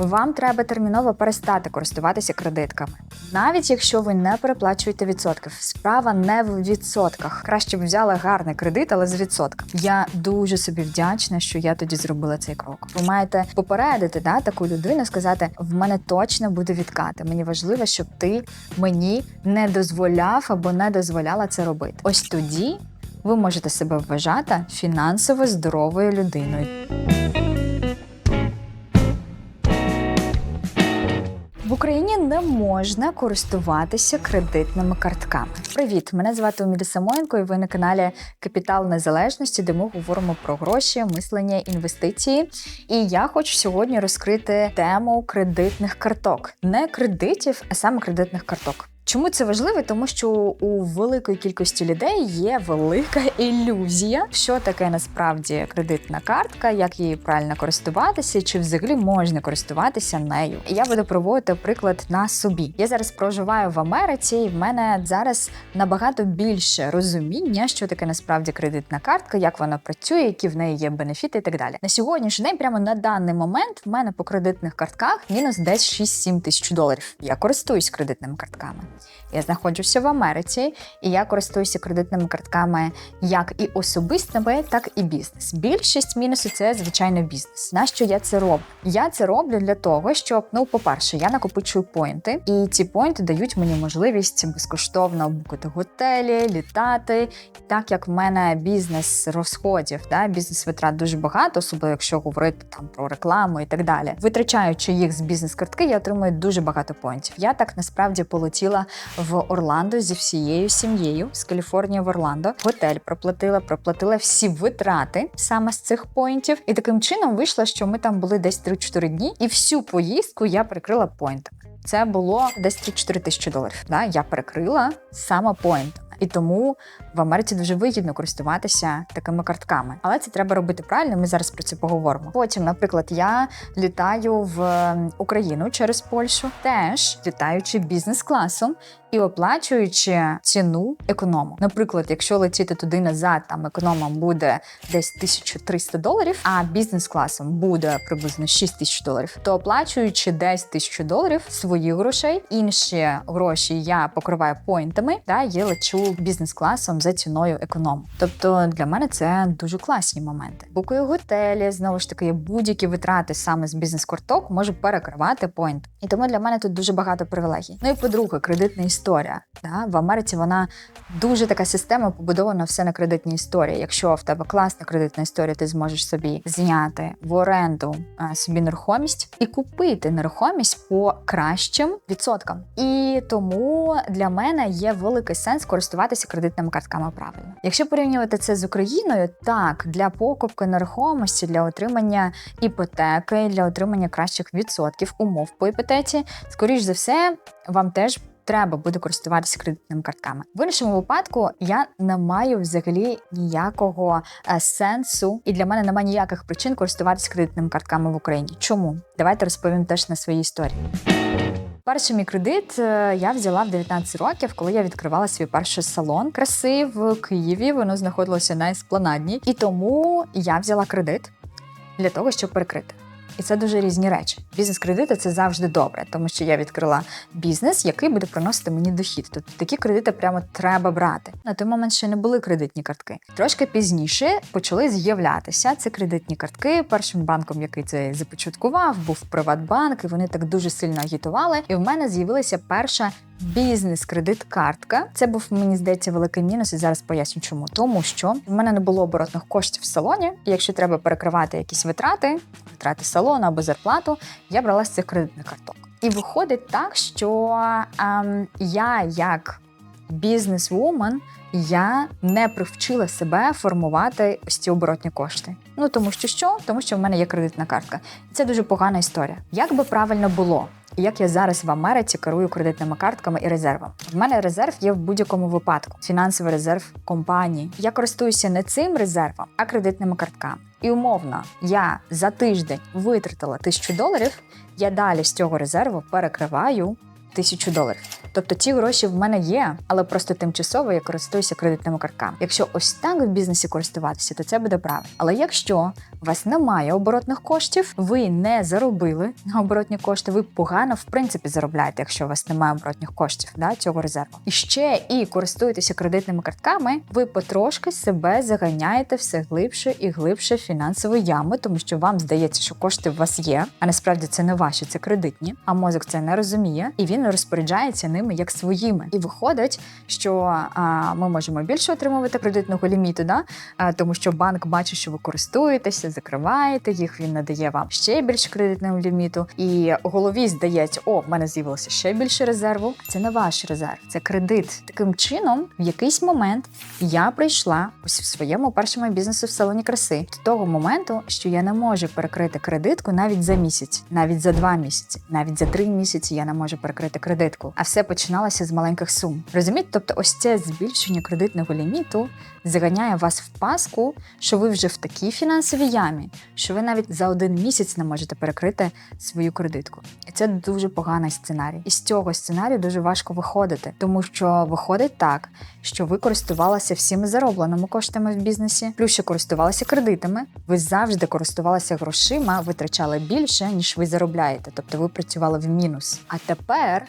Вам треба терміново перестати користуватися кредитками. Навіть якщо ви не переплачуєте відсотків, справа не в відсотках. Краще б взяли гарний кредит, але з відсотком. Я дуже собі вдячна, що я тоді зробила цей крок. Ви маєте попередити да, таку людину, сказати: в мене точно буде відкати. Мені важливо, щоб ти мені не дозволяв або не дозволяла це робити. Ось тоді ви можете себе вважати фінансово здоровою людиною. Можна користуватися кредитними картками. Привіт! Мене звати Уміда Самоєнко, і ви на каналі Капітал Незалежності, де ми говоримо про гроші, мислення, інвестиції. І я хочу сьогодні розкрити тему кредитних карток, не кредитів, а саме кредитних карток. Чому це важливо? Тому що у великої кількості людей є велика ілюзія, що таке насправді кредитна картка, як її правильно користуватися, чи взагалі можна користуватися нею. Я буду проводити приклад на собі. Я зараз проживаю в Америці, і в мене зараз набагато більше розуміння, що таке насправді кредитна картка, як вона працює, які в неї є бенефіти і так далі. На сьогоднішній день, прямо на даний момент, в мене по кредитних картках мінус десь 6-7 тисяч доларів. Я користуюсь кредитними картками. Я знаходжуся в Америці, і я користуюся кредитними картками як і особистими, так і бізнес. Більшість мінусів це звичайно бізнес. Нащо я це роблю? Я це роблю для того, щоб ну, по-перше, я накопичую поінти, і ці поінти дають мені можливість безкоштовно букати готелі, літати. Так як в мене бізнес розходів, да, бізнес витрат дуже багато, особливо якщо говорити там про рекламу і так далі. Витрачаючи їх з бізнес-картки, я отримую дуже багато поінтів. Я так насправді полетіла в Орландо зі всією сім'єю з Каліфорнії в Орландо. Готель проплатила, проплатила всі витрати саме з цих поінтів. І таким чином вийшло, що ми там були десь 3-4 дні, і всю поїздку я прикрила поінтами. Це було десь 3-4 тисячі доларів. Да? Я перекрила саме поінтами. І тому в Америці дуже вигідно користуватися такими картками. Але це треба робити правильно. Ми зараз про це поговоримо. Потім, наприклад, я літаю в Україну через Польщу, теж літаючи бізнес-класом і оплачуючи ціну економу. Наприклад, якщо летіти туди назад, там економом буде десь 1300 доларів, а бізнес-класом буде приблизно 6 тисяч доларів, то оплачуючи десь 1000 доларів своїх грошей, інші гроші я покриваю поінтами, та я лечу бізнес-класом за ціною економу. Тобто для мене це дуже класні моменти. Букую готелі, знову ж таки, будь-які витрати саме з бізнес-карток можу перекривати поінт. І тому для мене тут дуже багато привілегій. Ну і по-друге, кредитна історія. Да? В Америці вона дуже така система побудована все на кредитній історії. Якщо в тебе класна кредитна історія, ти зможеш собі зняти в оренду а, собі нерухомість і купити нерухомість по кращим відсоткам. І тому для мене є великий сенс користуватися кредитними картками правильно. Якщо порівнювати це з Україною, так для покупки нерухомості, для отримання іпотеки, для отримання кращих відсотків умов по іпотеці, скоріш за все, вам теж. Треба буде користуватися кредитними картками. В іншому випадку я не маю взагалі ніякого е, сенсу, і для мене немає ніяких причин користуватися кредитними картками в Україні. Чому? Давайте розповім теж на своїй історії. Перший мій кредит е, я взяла в 19 років, коли я відкривала свій перший салон краси в Києві. Воно знаходилося на Еспланадні. І тому я взяла кредит для того, щоб перекрити. І це дуже різні речі. Бізнес-кредити це завжди добре, тому що я відкрила бізнес, який буде приносити мені дохід. Тобто такі кредити прямо треба брати. На той момент ще не були кредитні картки. Трошки пізніше почали з'являтися ці кредитні картки. Першим банком, який це започаткував, був Приватбанк, і вони так дуже сильно агітували. І в мене з'явилася перша бізнес-кредит-картка. Це був мені здається великий мінус, і зараз поясню, чому. Тому що в мене не було оборотних коштів в салоні. І якщо треба перекривати якісь витрати, витрати салону або зарплату, я брала з цих кредитних карток. І виходить так, що ем, я як бізнес-вумен я не привчила себе формувати ось ці оборотні кошти. Ну тому що що? Тому що в мене є кредитна картка. Це дуже погана історія. Як би правильно було? Як я зараз в Америці керую кредитними картками і резервом? В мене резерв є в будь-якому випадку. Фінансовий резерв компанії. Я користуюся не цим резервом, а кредитними картками. І умовно, я за тиждень витратила тисячу доларів. Я далі з цього резерву перекриваю тисячу доларів. Тобто ті гроші в мене є, але просто тимчасово я користуюся кредитними картками. Якщо ось так в бізнесі користуватися, то це буде правильно. Але якщо у вас немає оборотних коштів, ви не заробили на оборотні кошти, ви погано в принципі заробляєте, якщо у вас немає оборотних коштів да, цього резерву. І ще і користуєтеся кредитними картками, ви потрошки себе заганяєте все глибше і глибше в фінансову яму, тому що вам здається, що кошти у вас є, а насправді це не ваші, це кредитні. А мозок це не розуміє, і він розпоряджається ними як своїми. І виходить, що а, ми можемо більше отримувати кредитного ліміту, да? а, тому що банк бачить, що ви користуєтеся, закриваєте їх. Він надає вам ще більше кредитного ліміту, і голові здається, о, в мене з'явилося ще більше резерву. Це не ваш резерв, це кредит. Таким чином, в якийсь момент я прийшла ось в своєму першому бізнесу в салоні краси до того моменту, що я не можу перекрити кредитку навіть за місяць, навіть за два місяці, навіть за три місяці я не можу перекрити кредитку. А все починалося з маленьких сум. Розумієте? Тобто, ось це збільшення кредитного ліміту заганяє вас в паску, що ви вже в такій фінансовій ямі, що ви навіть за один місяць не можете перекрити свою кредитку. І це дуже поганий сценарій. І з цього сценарію дуже важко виходити, тому що виходить так, що ви користувалися всіми заробленими коштами в бізнесі, плюс ще користувалися кредитами. Ви завжди користувалися грошима, витрачали більше ніж ви заробляєте. Тобто ви працювали в мінус. А тепер.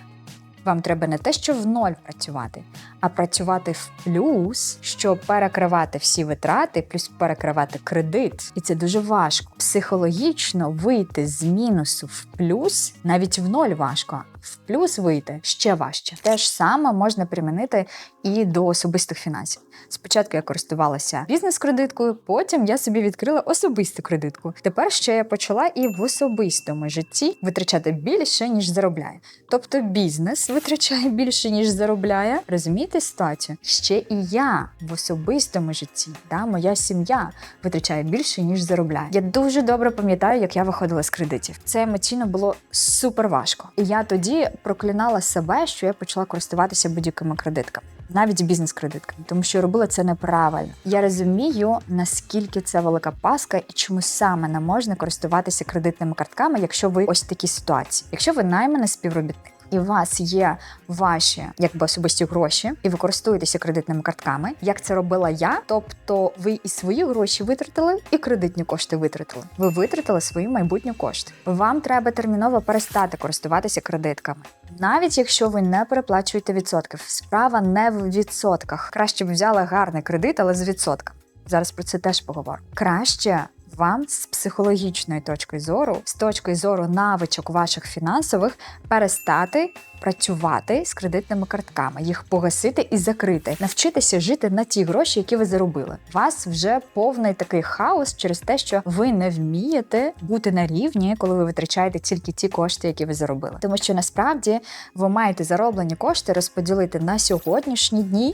Вам треба не те, що в ноль працювати, а працювати в плюс, щоб перекривати всі витрати, плюс перекривати кредит. І це дуже важко. Психологічно вийти з мінусу в плюс навіть в ноль важко. В плюс вийти ще важче. Те ж саме можна примінити і до особистих фінансів. Спочатку я користувалася бізнес-кредиткою, потім я собі відкрила особисту кредитку. Тепер ще я почала і в особистому житті витрачати більше, ніж заробляє. Тобто бізнес витрачає більше, ніж заробляє. Розумієте ситуацію? Ще і я в особистому житті, да, моя сім'я витрачає більше, ніж заробляє. Я дуже добре пам'ятаю, як я виходила з кредитів. Це емоційно було супер важко. І я тоді проклинала себе, що я почала користуватися будь-якими кредитками. Навіть бізнес-кредитками, тому що робила це неправильно. Я розумію, наскільки це велика паска і чому саме не можна користуватися кредитними картками, якщо ви ось такій ситуації. Якщо ви найманий співробітник. І у вас є ваші якби особисті гроші, і ви користуєтеся кредитними картками. Як це робила я? Тобто ви і свої гроші витратили, і кредитні кошти витратили. Ви витратили свої майбутні кошти. Вам треба терміново перестати користуватися кредитками. Навіть якщо ви не переплачуєте відсотків, справа не в відсотках. Краще б взяли гарний кредит, але з відсотками. Зараз про це теж поговоримо. Краще вам з психологічної точки зору, з точки зору навичок ваших фінансових, перестати працювати з кредитними картками, їх погасити і закрити, навчитися жити на ті гроші, які ви заробили. У вас вже повний такий хаос через те, що ви не вмієте бути на рівні, коли ви витрачаєте тільки ті кошти, які ви заробили. Тому що насправді ви маєте зароблені кошти розподілити на сьогоднішні дні,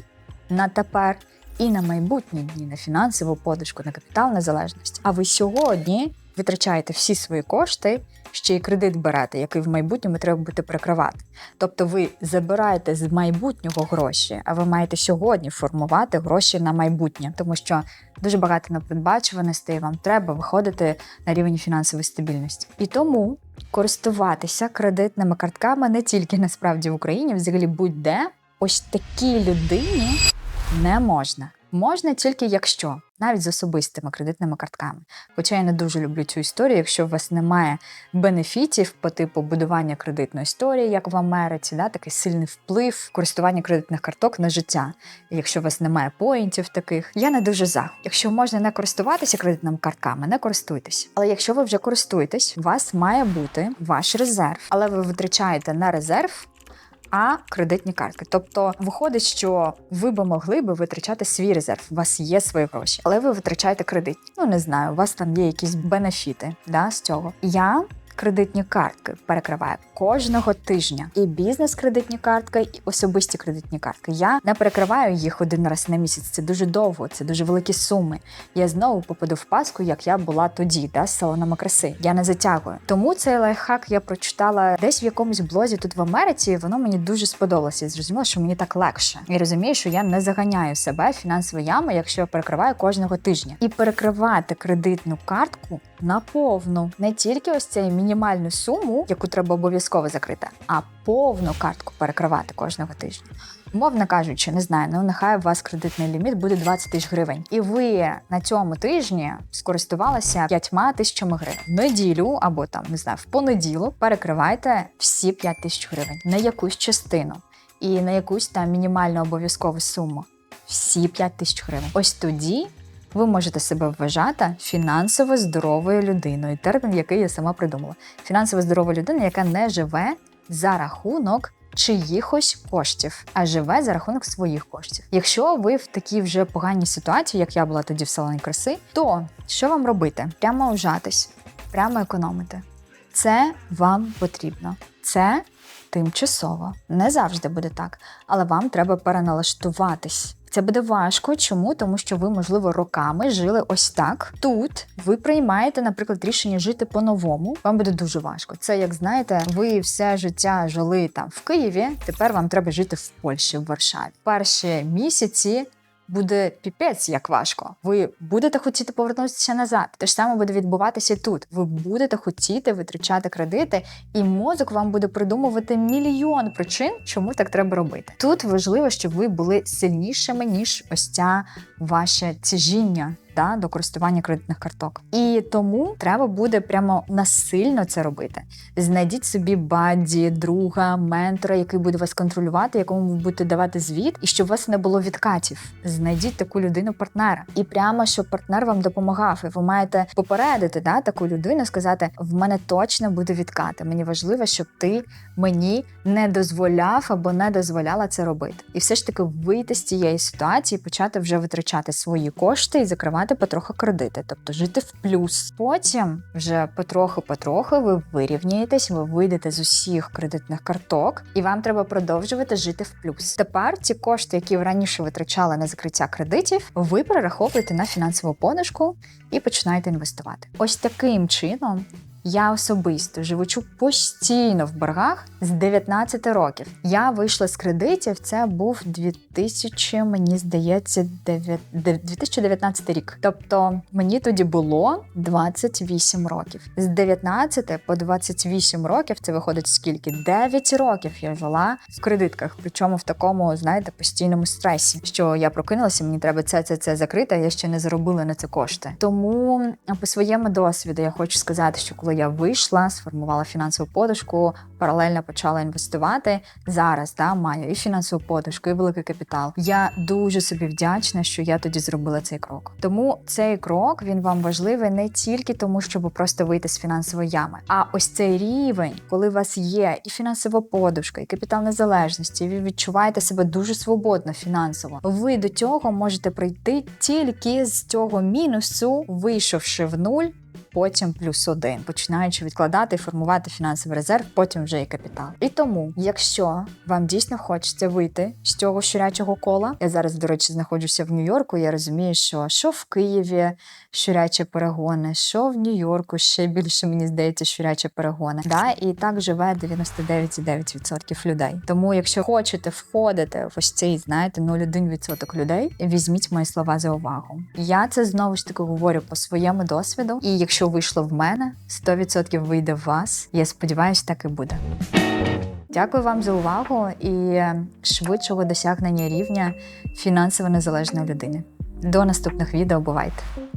на тепер і на майбутні дні, на фінансову подушку, на капітал незалежності. А ви сьогодні витрачаєте всі свої кошти, ще й кредит берете, який в майбутньому треба буде перекривати. Тобто ви забираєте з майбутнього гроші, а ви маєте сьогодні формувати гроші на майбутнє, тому що дуже багато непередбачуваностей, вам треба виходити на рівень фінансової стабільності. І тому користуватися кредитними картками не тільки насправді в Україні, взагалі будь-де, ось такій людині не можна. Можна тільки якщо, навіть з особистими кредитними картками. Хоча я не дуже люблю цю історію, якщо у вас немає бенефітів по типу будування кредитної історії, як в Америці, да, такий сильний вплив користування кредитних карток на життя. І якщо у вас немає поінтів таких, я не дуже за. Якщо можна не користуватися кредитними картками, не користуйтесь. Але якщо ви вже користуєтесь, у вас має бути ваш резерв, але ви витрачаєте на резерв а кредитні картки. Тобто виходить, що ви би могли би витрачати свій резерв. У вас є свої гроші, але ви витрачаєте кредит. Ну не знаю, у вас там є якісь бенефіти да, з цього. Я кредитні картки перекриваю кожного тижня. І бізнес-кредитні картки, і особисті кредитні картки. Я не перекриваю їх один раз на місяць. Це дуже довго, це дуже великі суми. Я знову попаду в паску, як я була тоді, да, з салонами краси. Я не затягую. Тому цей лайфхак я прочитала десь в якомусь блозі тут в Америці. і Воно мені дуже сподобалося. Я зрозуміла, що мені так легше. І розумію, що я не заганяю себе в фінансову яму, якщо я перекриваю кожного тижня. І перекривати кредитну картку наповну, не тільки ось цей мінімум мінімальну суму, яку треба обов'язково закрити, а повну картку перекривати кожного тижня. Умовно кажучи, не знаю, ну нехай у вас кредитний ліміт буде 20 тисяч гривень, і ви на цьому тижні скористувалися 5 тисячами гривень. Неділю або там не знаю, в понеділок перекривайте всі 5 тисяч гривень на якусь частину і на якусь там мінімальну обов'язкову суму. Всі 5 тисяч гривень. Ось тоді ви можете себе вважати фінансово здоровою людиною. Термін, який я сама придумала. Фінансово здорова людина, яка не живе за рахунок чиїхось коштів, а живе за рахунок своїх коштів. Якщо ви в такій вже поганій ситуації, як я була тоді в салоні краси, то що вам робити? Прямо ужатись, прямо економити. Це вам потрібно. Це тимчасово. Не завжди буде так, але вам треба переналаштуватись. Це буде важко. Чому? Тому що ви, можливо, роками жили ось так. Тут ви приймаєте, наприклад, рішення жити по-новому. Вам буде дуже важко. Це як знаєте, ви все життя жили там в Києві. Тепер вам треба жити в Польщі, в Варшаві. Перші місяці. Буде піпець як важко. Ви будете хотіти повернутися назад. Те ж саме буде відбуватися тут. Ви будете хотіти витрачати кредити, і мозок вам буде придумувати мільйон причин, чому так треба робити. Тут важливо, щоб ви були сильнішими ніж ось ця ваше тяжіння да, до користування кредитних карток. І тому треба буде прямо насильно це робити. Знайдіть собі баді, друга, ментора, який буде вас контролювати, якому ви будете давати звіт, і щоб у вас не було відкатів. Знайдіть таку людину партнера. І прямо щоб партнер вам допомагав. І ви маєте попередити да, таку людину, сказати: в мене точно буде відкати. Мені важливо, щоб ти мені не дозволяв або не дозволяла це робити. І все ж таки вийти з цієї ситуації, почати вже витрачати свої кошти і закривати потроху кредити, тобто жити в плюс. Потім вже потроху-потроху ви вирівняєтесь, ви вийдете з усіх кредитних карток, і вам треба продовжувати жити в плюс. Тепер ці кошти, які ви раніше витрачали на закриття кредитів, ви перераховуєте на фінансову понижку і починаєте інвестувати. Ось таким чином. Я особисто живучу постійно в боргах з 19 років. Я вийшла з кредитів. Це був 2000, мені здається, 9, 2019 рік. Тобто мені тоді було 28 років. З 19 по 28 років це виходить скільки? 9 років я жила в кредитках. Причому в такому, знаєте, постійному стресі. Що я прокинулася, мені треба це, це, це закрити. а Я ще не заробила на це кошти. Тому по своєму досвіду я хочу сказати, що коли я вийшла, сформувала фінансову подушку, паралельно почала інвестувати. Зараз да, маю і фінансову подушку, і великий капітал. Я дуже собі вдячна, що я тоді зробила цей крок. Тому цей крок він вам важливий не тільки тому, щоб просто вийти з фінансової ями, а ось цей рівень, коли у вас є і фінансова подушка, і капітал незалежності, і ви відчуваєте себе дуже свободно фінансово. Ви до цього можете прийти тільки з цього мінусу, вийшовши в нуль потім плюс один, починаючи відкладати і формувати фінансовий резерв, потім вже і капітал. І тому, якщо вам дійсно хочеться вийти з цього щурячого кола, я зараз, до речі, знаходжуся в Нью-Йорку. Я розумію, що що в Києві щурячі перегони, що в Нью-Йорку ще більше мені здається, щурячі перегони. Да? І так живе 99,9% людей. Тому, якщо хочете входити в ось цей, знаєте, 0,1% людей, візьміть мої слова за увагу. Я це знову ж таки говорю по своєму досвіду. І якщо вийшло в мене, 100% вийде в вас. Я сподіваюся, так і буде. Дякую вам за увагу і швидшого досягнення рівня фінансово незалежної людини. До наступних відео бувайте!